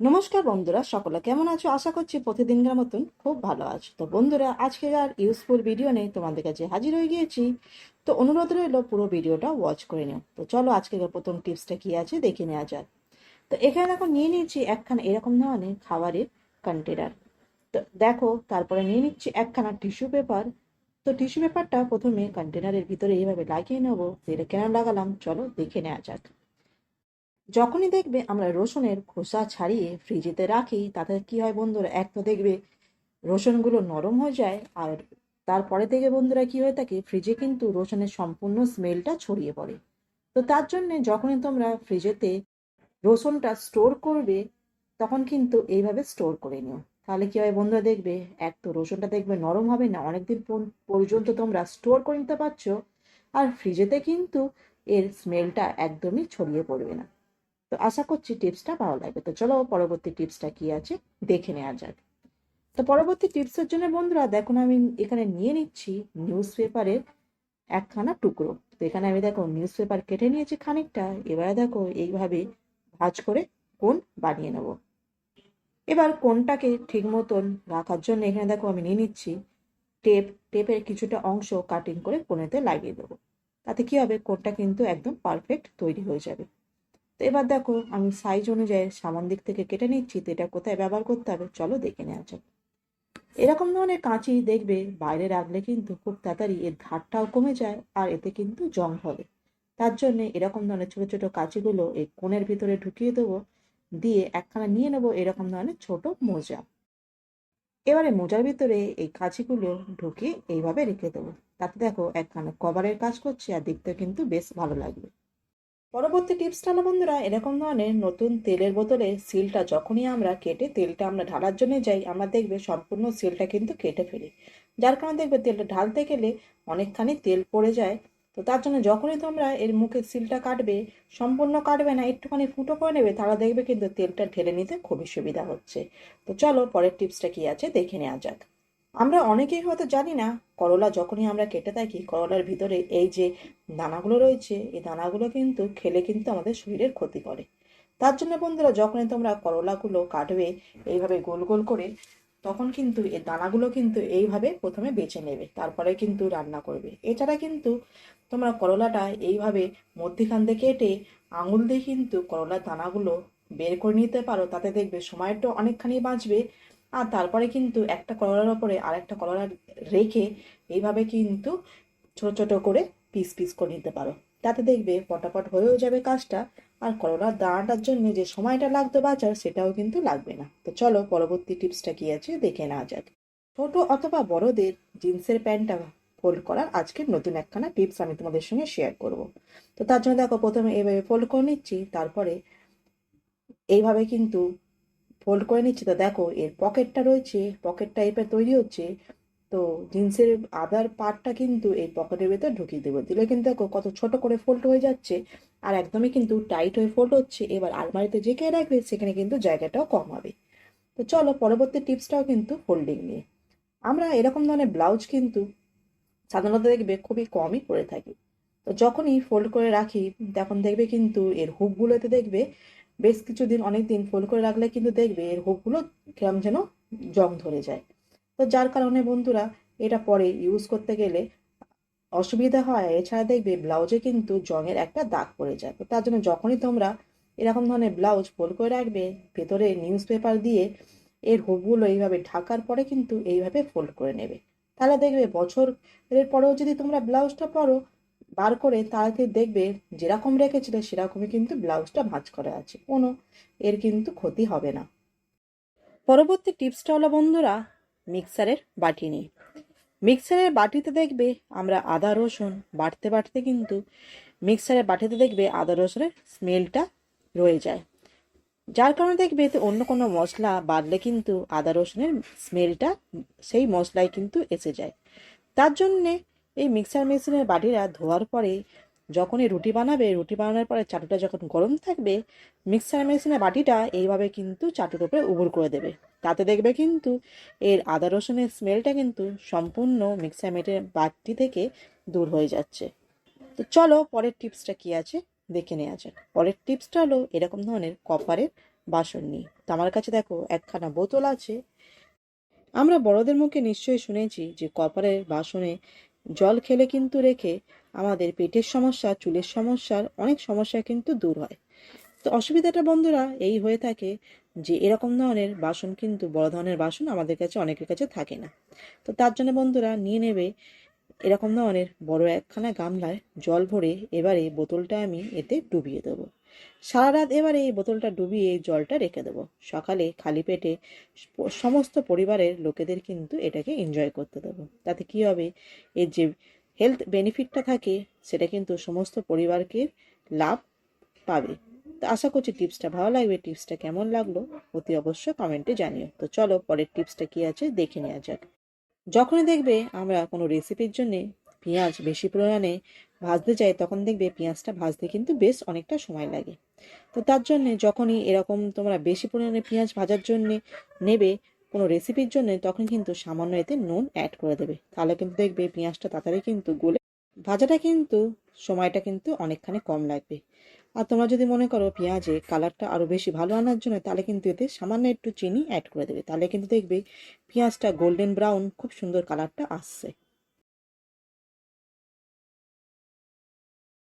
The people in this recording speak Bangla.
নমস্কার বন্ধুরা, সকলে কেমন আছো? আশা করছি প্রতিদিনকার মতন খুব ভালো আছো। তো বন্ধুরা আজকে আর ইউজফুল ভিডিও নেই তোমাদের কাছে হাজির হয়ে গিয়েছি। তো অনুরোধ রইল পুরো ভিডিওটা ওয়াচ করে নিও। তো চলো আজকে প্রথম টিপসটা কি আছে দেখে নেওয়া যাক। তো এখানে দেখো নিয়ে নিয়েছি একখানা এরকম ধরনের খাবারের কন্টেনার তো দেখো, তারপরে নিয়ে নিচ্ছি একখানা টিস্যু পেপার তো টিস্যু পেপারটা প্রথমে কন্টেনারের ভিতরে এইভাবে লাগিয়ে নেব। এটা কেন লাগালাম? চলো দেখে নেওয়া যাক। যখনই দেখবে আমরা রসুনের খোসা ছাড়িয়ে ফ্রিজেতে রাখি, তাতে কি হয় বন্ধুরা? এক তো দেখবে রসুনগুলো নরম হয়ে যায়, আর তারপরে থেকে বন্ধুরা কি হয়ে থাকে? ফ্রিজে কিন্তু রসুনের সম্পূর্ণ স্মেলটা ছড়িয়ে পড়ে। তো তার জন্যে যখনই তোমরা ফ্রিজেতে রসুনটা স্টোর করবে, তখন কিন্তু এইভাবে স্টোর করে নিও। তাহলে কি হয় বন্ধুরা দেখবে, এক তো রসুনটা দেখবে নরম হবে না, অনেকদিন পর- পর্যন্ত তোমরা স্টোর করে নিতে পারছ, আর ফ্রিজেতে কিন্তু এর স্মেলটা একদমই ছড়িয়ে পড়বে না। তো আশা করছি টিপসটা ভালো লাগবে। তো চলো পরবর্তী টিপসটা কি আছে দেখে নেওয়া যাক। তো পরবর্তী টিপসের জন্য বন্ধুরা, দেখুন আমি এখানে নিয়ে নিচ্ছি নিউজ পেপারের একখানা টুকরো। তো এখানে আমি দেখো নিউজ পেপার কেটে নিয়েছি খানিকটা, এবারে দেখো এইভাবে ভাজ করে কোন বানিয়ে নেব। এবার কোনটাকে ঠিক মতন রাখার জন্য এখানে দেখো আমি নিয়ে নিচ্ছি টেপ, টেপের কিছুটা অংশ কাটিং করে কোণেতে লাগিয়ে দেবো। তাতে কি হবে? কোনটা কিন্তু একদম পারফেক্ট তৈরি হয়ে যাবে। তো এবার দেখো, আমি সাইজ অনুযায়ী সামন দিক থেকে কেটে নিচ্ছি, তো এটা কোথায় ব্যবহার করতে হবে? চলো দেখে নেওয়া যাক। এরকম ধরনের কাঁচি দেখবে বাইরে রাখলে কিন্তু খুব তাড়াতাড়ি এর ধারটাও কমে যায় আর এতে কিন্তু জং হবে। তার জন্য এরকম ধরনের ছোট ছোট কাঁচিগুলো এই কোণের ভিতরে ঢুকিয়ে দেবো, দিয়ে একখানা নিয়ে নেব এরকম ধরনের ছোট মোজা। এবারে মোজার ভিতরে এই কাঁচিগুলো ঢুকিয়ে এইভাবে রেখে দেবো। তাতে দেখো একখানা কভারের কাজ করছে আর দেখতে কিন্তু বেশ ভালো লাগবে। পরবর্তী টিপসটা হলো বন্ধুরা, এরকম ধরনের নতুন তেলের বোতলে সিলটা যখনই আমরা কেটে তেলটা আমরা ঢালার জন্য যাই, আমরা দেখবে সম্পূর্ণ সিলটা কিন্তু কেটে ফেলি। যার কারণে দেখবে তেলটা ঢালতে গেলে অনেকখানি তেল পড়ে যায়। তো তার জন্য যখনই তোমরা এর মুখের সিলটা কাটবে, সম্পূর্ণ কাটবে না, একটুখানি ফুটো করে নেবে, তাহলে দেখবে কিন্তু তেলটা ঢেলে নিতে খুবই সুবিধা হচ্ছে। তো চলো পরের টিপসটা কি আছে দেখে নেওয়া যাক। আমরা অনেকেই হয়তো জানি না, করলা যখনই আমরা কেটে থাকি, করলার ভিতরে এই যে দানাগুলো রয়েছে, এই দানাগুলো কিন্তু খেলে কিন্তু আমাদের শরীরের ক্ষতি করে। তার জন্য বন্ধুরা, যখনই তোমরা করলাগুলো কাটবে এইভাবে গোল গোল করে, তখন কিন্তু এই দানাগুলো কিন্তু এইভাবে প্রথমে বেছে নেবে, তারপরে কিন্তু রান্না করবে। এছাড়া কিন্তু তোমরা করলাটা এইভাবে মধ্যিখান থেকে কেটে আঙুল দিয়ে কিন্তু করলার দানাগুলো বের করে নিতে পারো, তাতে দেখবে সময়টা অনেকখানি বাঁচবে। আর তারপরে কিন্তু একটা করলার ওপরে আর একটা করলা রেখে এইভাবে কিন্তু ছোট ছোট করে পিস পিস করে নিতে পারো। তাতে দেখবে পটাপট হয়েও যাবে কাজটা আর করলার দানাটার জন্য যে সময়টা লাগতো বাঁচার সেটাও কিন্তু লাগবে না। তো চলো পরবর্তী টিপসটা কি আছে দেখে নেওয়া যাক। ছোট অথবা বড়দের জিন্সের প্যান্টটা ফোল্ড করার আজকের নতুন একখানা টিপস আমি তোমাদের সঙ্গে শেয়ার করব। তো তার জন্য দেখো প্রথমে এইভাবে ফোল্ড করে নিচ্ছি, তারপরে এইভাবে কিন্তু ফোল্ড করে নিচ্ছি তো দেখো, এর পকেটটা রয়েছে পকেট টাইপের তৈরি হচ্ছে, তো জিন্সের আদার পার্টটা কিন্তু এই পকেটের ভেতর ঢুকিয়ে দেবো। দিলে কিন্তু দেখো কত ছোট করে ফোল্ড হয়ে যাচ্ছে, আর একদমই কিন্তু টাইট হয়ে ফোল্ড হচ্ছে, এবার আলমারিতে যেকে রাখবে, সেখানে কিন্তু জায়গাটাও কম হবে। তো চলো পরবর্তী টিপসটাও কিন্তু ফোল্ডিং নিয়ে। আমরা এরকম ধরনের ব্লাউজ কিন্তু সাধারণত দেখবে খুবই কমই পরে থাকি। তো যখনই ফোল্ড করে রাখি, তখন দেখবে কিন্তু এর হুকগুলোতে দেখবে বেশ কিছুদিন অনেক দিন ফোল্ড করে রাখলে কিন্তু দেখবে এর হুকগুলো কেমন যেন জং ধরে যায়। তো যার কারণে বন্ধুরা, এটা পরে ইউজ করতে গেলে অসুবিধা হয়। এছাড়া দেখবে ব্লাউজে কিন্তু জংয়ের একটা দাগ পড়ে যায়। তো তার জন্য যখনই তোমরা এরকম ধরনের ব্লাউজ ফোল্ড করে রাখবে, ভেতরে নিউজ পেপার দিয়ে এর হুকগুলো এইভাবে ঢাকার পরে কিন্তু এইভাবে ফোল্ড করে নেবে। তাহলে দেখবে বছরের পরেও যদি তোমরা ব্লাউজটা পরো বার করে তাহলে দেখবে যেরকম রেখেছিলে, সেরকমই কিন্তু ব্লাউজটা ভাঁজ করা আছে। কোনো এর কিন্তু ক্ষতি হবে না। পরবর্তী টিপসটা হলো, বন্ধুরা, মিক্সারের বাটি নিয়ে। মিক্সারের বাটিতে দেখবে আমরা আদা, রসুন বাটতে বাটতে কিন্তু মিক্সারের বাটিতে দেখবে আদা, রসুনের স্মেলটা রয়ে যায়। যার কারণে দেখবে এতে অন্য কোনো মশলা বাদলে কিন্তু আদা, রসুনের স্মেলটা সেই মশলায় কিন্তু এসে যায়। তার জন্যে এই মিক্সার মেশিনের বাটিরা ধোয়ার পরে যখনই রুটি বানাবে, রুটি বানানোর পরে চাটুটা যখন গরম থাকবে, মিক্সার মেশিনের বাটিটা এইভাবে কিন্তু চাটুর উপরে উবুর করে দেবে। তাতে দেখবে কিন্তু এর আদা রসুনের স্মেলটা কিন্তু সম্পূর্ণ মিক্সার মেটের বাটি থেকে দূর হয়ে যাচ্ছে। তো চলো পরের টিপসটা কি আছে দেখে নেওয়া যাক। পরের টিপসটা হলো এরকম ধরনের কপারের বাসন নিয়ে। তো আমার কাছে দেখো একখানা বোতল আছে। আমরা বড়দের মুখে নিশ্চয়ই শুনেছি যে কপারের বাসনে জল খেলে কিন্তু রেখে আমাদের পেটের সমস্যা, চুলের সমস্যার অনেক সমস্যা কিন্তু দূর হয়। তো অসুবিধাটা বন্ধুরা এই হয়ে থাকে যে এরকম ধরনের বাসন কিন্তু, বড় ধরনের বাসন আমাদের কাছে অনেকের কাছে থাকে না। তো তার জন্য বন্ধুরা নিয়ে নেবে এরকম ধরনের বড় একখানা গামলায় জল ভরে এবারে বোতলটা আমি এতে ডুবিয়ে দেবো। সারা রাত এবারে এই বোতলটা ডুবিয়ে জলটা রেখে দেবো। সকালে খালি পেটে সমস্ত পরিবারের লোকেদের কিন্তু এটাকে এনজয় করতে দেবো। তাতে কি হবে? এর যে হেলথ বেনিফিটটা থাকে, সেটা কিন্তু সমস্ত পরিবারকে লাভ পাবে। তো আশা করছি টিপসটা ভালো লাগবে। টিপসটা কেমন লাগল অতি অবশ্যই কমেন্টে জানিও। তো চলো পরের টিপসটা কি আছে দেখে নেওয়া যাক। যখনই দেখবে আমরা কোনো রেসিপির জন্য পেঁয়াজ বেশি পরিমাণে ভাজতে যাই, তখন দেখবে পেঁয়াজটা ভাজতে কিন্তু বেশ অনেকটা সময় লাগে। তো তার জন্যে যখনই এরকম তোমরা বেশি পরিমাণে পেঁয়াজ ভাজার জন্যে নেবে কোনো রেসিপির জন্য, তখন কিন্তু সামান্য এতে নুন অ্যাড করে দেবে। তাহলে কিন্তু দেখবে পেঁয়াজটা তাড়াতাড়ি কিন্তু গলে, ভাজাটা কিন্তু সময়টা কিন্তু অনেকখানি কম লাগবে। আর তোমরা যদি মনে করো পেঁয়াজে কালারটা আরও বেশি ভালো আনার জন্য, তাহলে কিন্তু এতে সামান্য একটু চিনি অ্যাড করে দেবে। তাহলে কিন্তু দেখবে পেঁয়াজটা গোল্ডেন ব্রাউন খুব সুন্দর কালারটা আসছে।